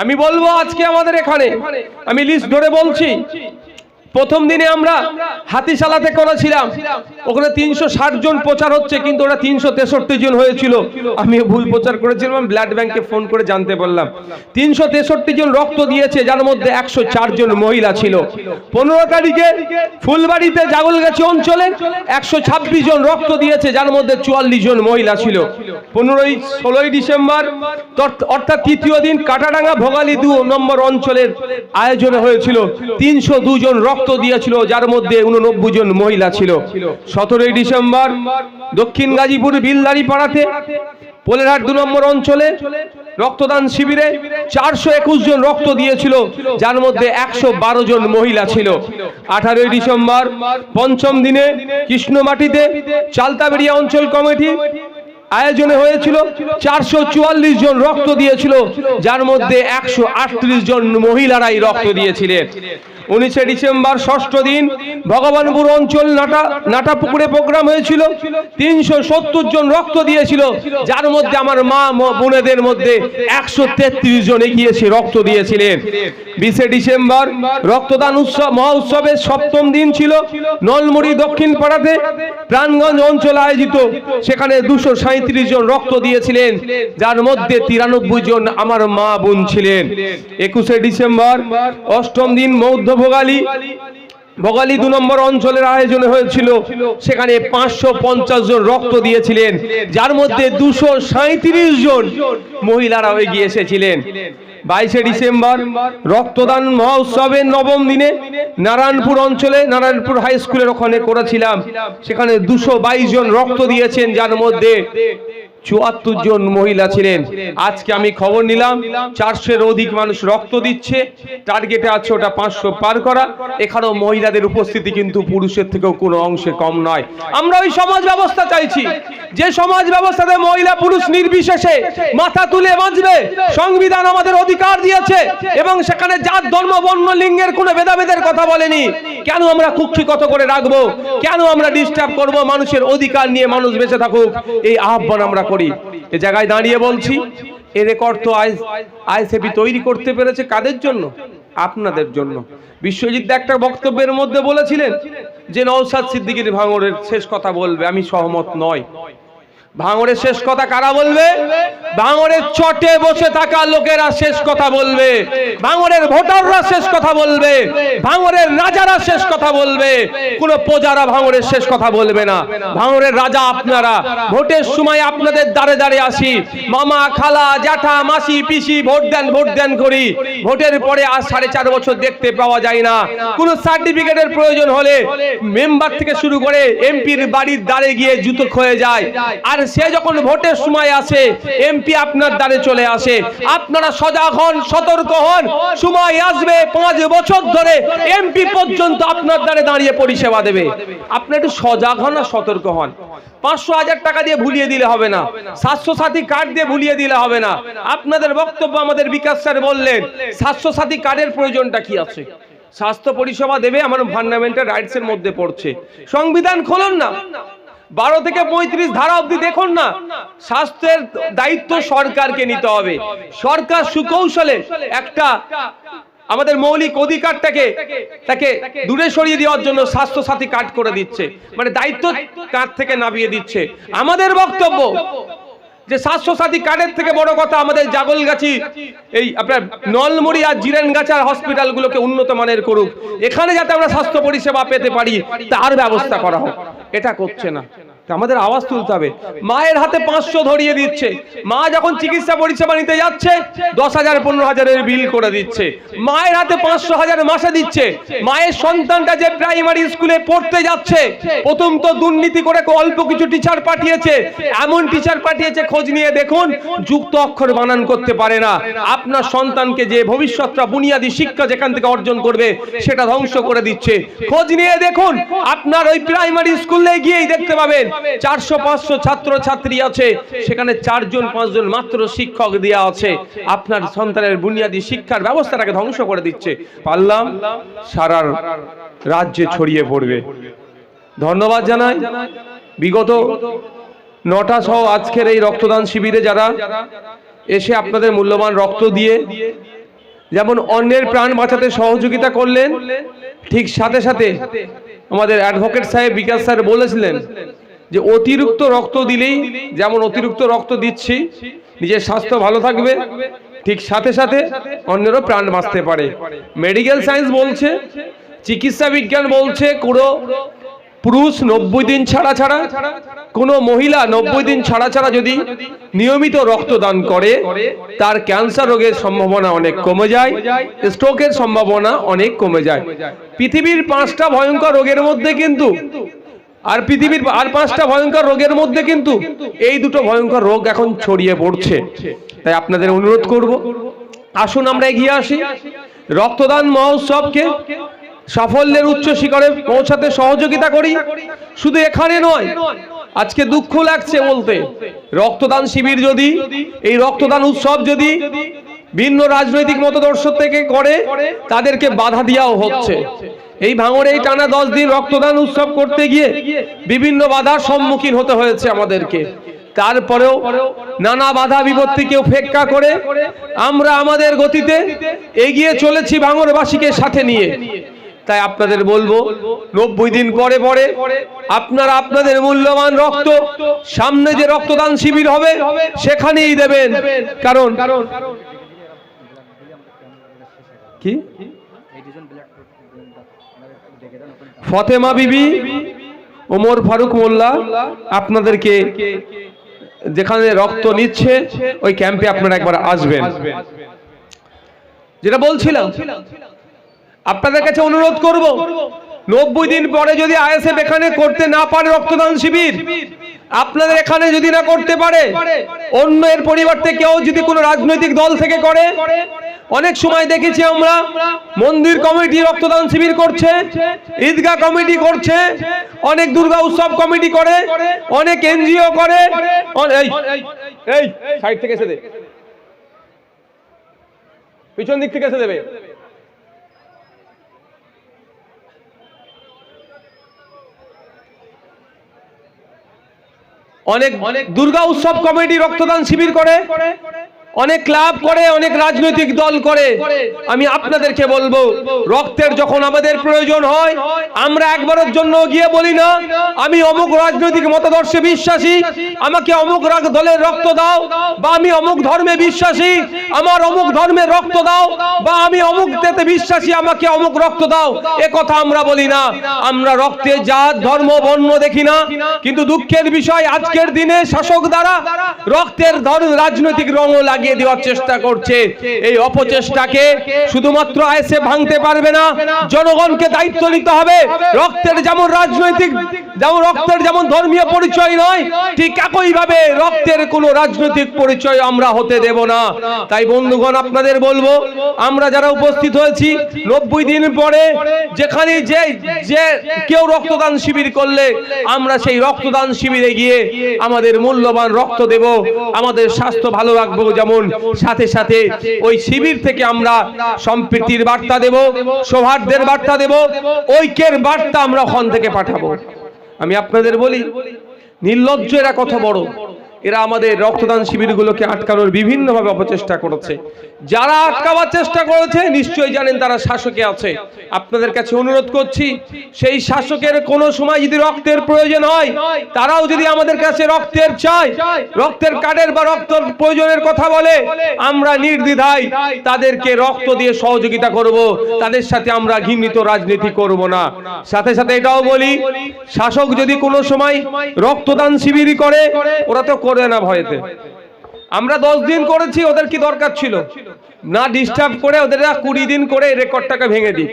আমি বলব আজকে আমাদের এখানে আমি লিস্ট ধরে বলছি। প্রথম দিনে আমরা হাতিশালাতে করেছিলাম। ওখানে তিনশো ষাট জন প্রচার হচ্ছে কিন্তু ওরা তিনশো তেষট্টি জন হয়েছিল। আমি ভুল প্রচার করেছিলাম ব্লাড ব্যাংকে ফোন করে জানতে পারলাম। তিনশো তেষট্টি জন রক্ত দিয়েছে যার মধ্যে একশো চার জন মহিলা ছিল। পনেরো তারিখে ফুলবাড়িতে জাগলগাছি অঞ্চলে একশো ছাব্বিশ জন রক্ত দিয়েছে যার মধ্যে চুয়াল্লিশ জন মহিলা ছিল। পনেরোই ষোলোই ডিসেম্বর অর্থাৎ তৃতীয় দিন কাটাডাঙ্গা ভোগালী দু নম্বর অঞ্চলের আয়োজন হয়েছিল। তিনশো জন রক্ত দিয়েছিল, যার মধ্যে উননব্বই জন মহিলা ছিল। সতেরোই ডিসেম্বর দক্ষিণ গাজীপুর বিলদারি পাড়াতে পোলেরহাট দু নম্বর অঞ্চলে রক্তদান শিবিরে চারশো একুশ জন রক্ত দিয়েছিল, যার মধ্যে একশো বারো জন মহিলা ছিল। আঠারোই ডিসেম্বর পঞ্চম দিনে কৃষ্ণমাটিতে চালতাবেড়িয়া অঞ্চল কমিটি আয়োজনে হয়েছিল, চারশো চুয়াল্লিশ জন রক্ত দিয়েছিল, যার মধ্যে একশো আটত্রিশ জন মহিলারাই রক্ত দিয়েছিলেন। উনিশে ডিসেম্বর ষষ্ঠ দিন ভগবানপুর অঞ্চল নাটা নাটাপুকুরে প্রোগ্রাম হয়েছিল। তিনশো সত্তর জন রক্ত দিয়েছিল। যার মধ্যে আমার মা, ম- বোনেদের মধ্যে একশো তেত্রিশ জন এগিয়েছে রক্ত দিয়েছিলেন। বিশে ডিসেম্বর রক্তদান উৎসব মহোৎসবের সপ্তম দিন ছিল। নলমুড়ি দক্ষিণ পাড়াতে প্রাণগঞ্জ অঞ্চল আয়োজিত, সেখানে দুশো সাঁত্রিশ জন রক্ত দিয়েছিলেন। যার মধ্যে তিরানব্বই জন আমার মা, বোন ছিলেন। একুশে ডিসেম্বর অষ্টম দিন মধ্য ভোগালী। ভোগালী দু নম্বর অঞ্চলের আয়োজন হয়েছিল। সেখানে পাঁচশো পঞ্চাশ জন রক্ত দিয়েছিলেন। যার মধ্যে দুশো জন মহিলারাও এগিয়ে এসেছিলেন। বাইশে ডিসেম্বর রক্তদান মহোৎসবের নবম দিনে নারায়ণপুর অঞ্চলে, নারায়ণপুর হাই স্কুলের ওখানে করেছিলাম। সেখানে দুশো জন রক্ত দিয়েছেন, যার মধ্যে চুয়াত্তর জন মহিলা ছিলেন। আজকে আমি খবর নিলাম, চারশোর অধিক মানুষ রক্ত দিচ্ছে টার্গেটে আছে ওটা পাঁচশো পার করা। এখানেও মহিলাদের উপস্থিতি কিন্তু পুরুষের থেকেও কোনো অংশে কম নয়। আমরা ওই সমাজ ব্যবস্থা চাইছি। যে সমাজ ব্যবস্থাতে মহিলা পুরুষ নির্বিশেষে মাথা তুলে বাঁচবে, সংবিধান আমাদের অধিকার দিয়েছে এবং সেখানে জাত, ধর্ম, বর্ণ, লিঙ্গের কোনো ভেদাভেদের কথা বলেনি। কেন আমরা কুক্ষিগত করে রাখব? কেন আমরা ডিস্টার্ব করব? মানুষের অধিকার নিয়ে মানুষ বেঁচে থাকুক। এই আহ্বান আমরা করি। এ জায়গায় দাঁড়িয়ে বলছি, এ রেকর্ড তো আইসিপি তৈরি করতে পেরেছে কাদের জন্য? আপনাদের জন্য। বিশ্বজিৎ একটা বক্তব্যের মধ্যে বলেছিলেন যে নৌসাদ সিদ্দিকীর ভাঙরের শেষ কথা বলবে। আমি সহমত নয়। ভাঙরের শেষ কথা কারা বলবে? ভাঙরের চটে বসে থাকা লোকেরা শেষ কথা বলবে। ভাঙরের ভোটাররা শেষ কথা বলবে। ভাঙরের রাজারা শেষ কথা বলবে। কোন প্রজারা ভাঙরের শেষ কথা বলবে না। ভাঙরের রাজা আপনারা। ভোটের সময় আপনাদের দাঁড়ে দাঁড়ে আসি। মামা, খালা, জ্যাঠা, মাসি, পিসি, ভোট দেন ভোট দেন করি। ভোটের পরে আর সাড়ে চার বছর দেখতে পাওয়া যায় না। কোন সার্টিফিকেটের প্রয়োজন হলে মেম্বার থেকে শুরু করে এমপির বাড়ির দ্বারে গিয়ে জুতো ক্ষয়ে যায়। আর সে যখন ভোটের সময় আসে এমপি আপনার দ্বারে চলে আসে। আপনারা সজাগ হন, সতর্ক হন। সময় আসবে, পাঁচ বছর ধরে এমপি পর্যন্ত আপনার দ্বারে দাঁড়িয়ে পরিষেবা দেবে। আপনি একটু সজাগ হন আর সতর্ক হন। পাঁচশো হাজার টাকা দিয়ে ভুলিয়ে দিলে হবে না। স্বাস্থ্য সাথী কার্ড দিয়ে ভুলিয়ে দিলে হবে না। আপনাদের বক্তব্য আমাদের বিকাশ স্যার বললেন স্বাস্থ্য সাথী কার্ডের প্রয়োজনটা কি আছে? স্বাস্থ্য পরিষেবা দেবে, আমার ফান্ডামেন্টাল রাইটস এর মধ্যে পড়ছে। সংবিধান খোলন না। বারো থেকে পঁয়ত্রিশ ধারা অব্দি দেখুন না, স্বাস্থ্যের দায়িত্ব সরকারকে নিতে হবে। সরকার সুকৌশলে একটা আমাদের মৌলিক অধিকারটাকে তাকে দূরে সরিয়ে দেওয়ার জন্য স্বাস্থ্য সাথী কার্ড করে দিচ্ছে। মানে দায়িত্ব কাঁধ থেকে নামিয়ে দিচ্ছে। আমাদের বক্তব্য যে স্বাস্থ্য সাথী কার্ডের থেকে বড় কথা আমাদের জাগলগাছি, এই আপনার নলমুড়ি আর জিরেনগাছার হসপিটালগুলোকে উন্নত মানের করুক। এখানে যাতে আমরা স্বাস্থ্য পরিষেবা পেতে পারি, তার ব্যবস্থা করা হোক। এটা করছে না। আমাদের আওয়াজ তুলতে হবে। মায়ের হাতে পাঁচশো ধরিয়ে দিচ্ছে। মা যখন চিকিৎসা পরিষেবা নিতে যাচ্ছে, দশ হাজার, পনেরো হাজারের বিল করে দিচ্ছে। মায়ের হাতে পাঁচশো হাজার মাসে দিচ্ছে। মায়ের সন্তানটা যে প্রাইমারি স্কুলে পড়তে যাচ্ছে, প্রথম তো দুর্নীতি করে অল্প কিছু টিচার পাঠিয়েছে। এমন টিচার পাঠিয়েছে, খোঁজ নিয়ে দেখুন, যুক্ত অক্ষর বানান করতে পারে না। আপনার সন্তানকে যে ভবিষ্যৎটা বুনিয়াদী শিক্ষা যেখান থেকে অর্জন করবে, সেটা ধ্বংস করে দিচ্ছে। খোঁজ নিয়ে দেখুন, আপনার ওই প্রাইমারি স্কুলে গিয়েই দেখতে পাবেন। চারশো পাঁচশো ছাত্র ছাত্রী আছে। সেখানে চারজন পাঁচজন মাত্র শিক্ষক দেওয়া আছে। আপনার সন্তানের বুনিয়াদী শিক্ষার ব্যবস্থাটাকে ধ্বংস করে দিচ্ছে। পারলাম সারা রাজ্যে ছড়িয়ে পড়বে। ধন্যবাদ জানাই। বিগত নটা সহ আজকের এই রক্তদান শিবিরে যারা এসে আপনাদের মূল্যবান রক্ত দিয়ে যেমন অন্যের প্রাণ বাঁচাতে সহযোগিতা করলেন ঠিক সাথে সাথে আমাদের অ্যাডভোকেট সাহেব বিকাশ স্যার বলেছিলেন যে অতিরিক্ত রক্ত দিলেই যেমন অতিরিক্ত রক্ত দিচ্ছি নিজের স্বাস্থ্য ভালো থাকবে ঠিক সাথে সাথে অন্যেরও প্রাণ বাঁচতে পারে। মেডিকেল সায়েন্স বলছে চিকিৎসা বিজ্ঞান বলছে কোনো পুরুষ নব্বই দিন ছাড়া ছাড়া কোনো মহিলা নব্বই দিন ছাড়া ছাড়া যদি নিয়মিত রক্তদান করে তার ক্যান্সার রোগের সম্ভাবনা অনেক কমে যায় স্ট্রোকের সম্ভাবনা অনেক কমে যায়। পৃথিবীর পাঁচটা ভয়ঙ্কর রোগের মধ্যে কিন্তু আর পৃথিবীর আর পাঁচটা ভয়ঙ্কর রোগের মধ্যে কিন্তু এই দুটো ভয়ঙ্কর রোগ এখন ছড়িয়ে পড়ছে। তাই আপনাদের অনুরোধ করব, আসুন আমরা এগিয়ে আসি। রক্তদান মহোৎসবকে সাফল্যের উচ্চ শিখরে পৌঁছাতে সহযোগিতা করি। শুধু এখানে নয়, আজকে দুঃখ লাগছে বলতে, রক্তদান শিবির যদি, এই রক্তদান উৎসব যদি ভিন্ন রাজনৈতিক মতদর্শ থেকে করে, তাদেরকে বাধা দেওয়াও হচ্ছে। এই ভাঙড়ে এই টানা দশ দিন রক্তদান উৎসব করতে গিয়ে বিভিন্ন বাধার সম্মুখীন হতে হয়েছে আমাদেরকে। তারপরেও নানা বাধা বিপত্তিকে উপেক্ষা করে আমরা আমাদের গতিতে এগিয়ে চলেছি ভাঙড়বাসীকে সাথে নিয়ে। তাই আপনাদের বলব নব্বই দিন পরে পরে আপনারা আপনাদের মূল্যবান রক্ত সামনে যে রক্তদান শিবির হবে সেখানেই দেবেন। কারণ কি? ফতেমা বিবি, ওমর ফারুক মোল্লা আপনাদেরকে যেখানে রক্ত নিচ্ছে, ওই ক্যাম্পে আপনারা একবার আসবেন। যেটা বলছিলাম, আপনাদের কাছে অনুরোধ করব, নব্বই দিন পরে যদি আইএসএফ এখানে করতে না পারে রক্তদান শিবির আপনাদের এখানে যদি না করতে পারে, অন্য এর পরিবর্তে কেউ যদি কোনো রাজনৈতিক দল থেকে করে, অনেক সময় দেখেছি আমরা, মন্দির কমিটি রক্তদান শিবির করছে, ঈদগাহ কমিটি করছে, অনেক দুর্গা উৎসব কমিটি করে, অনেক এনজিও করে এই পিছন দিক থেকে এসে দেবে। অনেক অনেক দুর্গা উৎসব কমিটি রক্তদান শিবির করে। অনেক ক্লাব করে, অনেক রাজনৈতিক দল করে। আমি আপনাদেরকে বলব, রক্তের যখন আমাদের প্রয়োজন হয়, আমরা একবারের জন্য গিয়ে বলি না, আমি অমুক রাজনৈতিক মতাদর্শে বিশ্বাসী, আমাকে অমুক দলের রক্ত দাও, বা আমি অমুক ধর্মে বিশ্বাসী, আমার অমুক ধর্মের রক্ত দাও, বা আমি অমুক তেতে বিশ্বাসী, আমাকে অমুক রক্ত দাও, এ কথা আমরা বলি না। আমরা রক্তে জাত, ধর্ম, বর্ণ দেখি না, কিন্তু দুঃখের বিষয় আজকের দিনে শাসক দ্বারা রক্তের ধর্ম রাজনৈতিক রঙও লাগিয়ে দেওয়ার চেষ্টা করছে। এই অপচেষ্টাকে শুধুমাত্র আইসে ভাঙতে পারবে না, জনগণকে দায়িত্ব নিতে হবে। রক্তের যেমন রাজনৈতিক, যেমন রক্তের যেমন ধর্মীয় পরিচয় নয়, ঠিক একই ভাবে রক্তের কোনো রাজনৈতিক পরিচয় আমরা হতে দেব না। তাই বন্ধুগণ, আপনাদের বলব, আমরা যারা উপস্থিত হয়েছি, নব্বই দিন পরে যেখানে যে যে কেউ রক্তদান শিবির করলে আমরা সেই রক্তদান শিবিরে গিয়ে আমাদের মূল্যবান রক্ত দেব, আমাদের স্বাস্থ্য ভালো রাখব যেমন সাথে সাথে ওই শিবির থেকে আমরা সম্প্রীতির বার্তা দেব সৌহার্দ্যের বার্তা দেব ঐক্যের বার্তা আমরা ওখান থেকে পাঠাবো। আমি আপনাদের বলি নির্লজ্জ এরা কত বড়? এরা আমাদের রক্তদান শিবিরগুলোকে আটকানোর বিভিন্নভাবে অপচেষ্টা করেছে। যারা আটকাবার চেষ্টা করেছে, নিশ্চয়ই জানেন তারা শাসকে আছে। আপনাদের কাছে অনুরোধ করছি, সেই শাসকের কোনো সময় যদি রক্তের প্রয়োজন হয়, তারাও যদি আমাদের কাছে রক্তের চায়, রক্তের কার্ডের বা রক্তের প্রয়োজনের কথা বলে, আমরা নির্দ্বিধায় তাদেরকে রক্ত দিয়ে সহযোগিতা করব। তাদের সাথে আমরা ঘৃণিত রাজনীতি করব না। সাথে সাথে এটাও বলি, শাসক যদি কোনো সময় রক্তদান শিবির করে, ওরা তো করে না ভয়েতে। আমরা দশ দিন করেছি, ওদের কি দরকার ছিল? না ডিস্টার্ব করে ওদের কুড়ি দিন করে রেকর্ডটাকে ভেঙে দিই